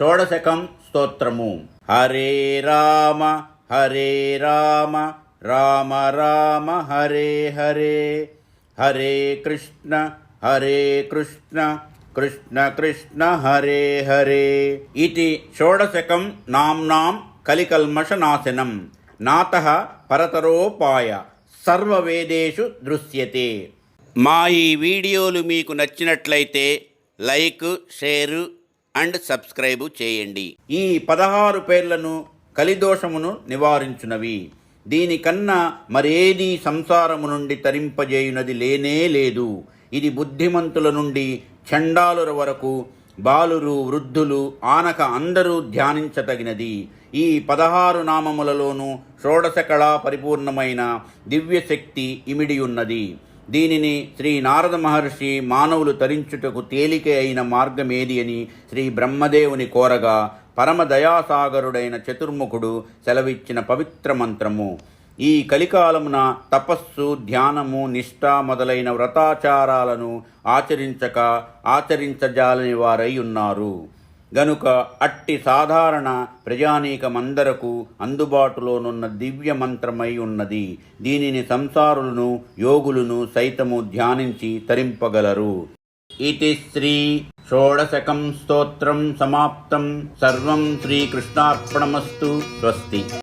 షోడశకం స్తోత్రము. హరే రామ హరే రామ రామ రామ హరే హరే. హరే కృష్ణ హరే కృష్ణ కృష్ణ కృష్ణ హరే హరే. ఇది షోడశకం నామ్నాం కలికల్మషనాశనం. నాత పరతరోపాయ సర్వవేదేషు దృశ్యతే. మా ఈ వీడియోలు మీకు నచ్చినట్లయితే లైక్ షేరు అండ్ సబ్స్క్రైబు చేయండి. ఈ పదహారు పేర్లను కలిదోషమును నివారించునవి. దీనికన్నా మరేదీ సంసారము నుండి తరింపజేయునది లేనే లేదు. ఇది బుద్ధిమంతుల నుండి చండాలుర వరకు బాలురు వృద్ధులు ఆనక అందరూ ధ్యానించతగినది ఈ పదహారు నామములలోనూ షోడశకళా పరిపూర్ణమైన దివ్యశక్తి ఇమిడి ఉన్నది దీనిని శ్రీ నారద మహర్షి మానవులు తరించుటకు తేలిక అయిన మార్గమేది అని శ్రీ బ్రహ్మదేవుని కోరగా పరమ దయాసాగరుడైన చతుర్ముఖుడు సెలవిచ్చిన పవిత్ర మంత్రము. ఈ కలికాలమున తపస్సు ధ్యానము నిష్ఠ మొదలైన వ్రతాచారాలను ఆచరించక ఆచరించజాలని వారై ఉన్నారు. గనుక అట్టి సాధారణ ప్రజానీకమందరకు అందుబాటులోనున్న దివ్య మంత్రమై ఉన్నది. దీనిని సంసారులను యోగులను సైతము ధ్యానించి తరింపగలరు. ఇది శ్రీ షోడశకం స్తోత్రం సమాప్తం. సర్వం శ్రీకృష్ణార్పణమస్తు. స్వస్తి.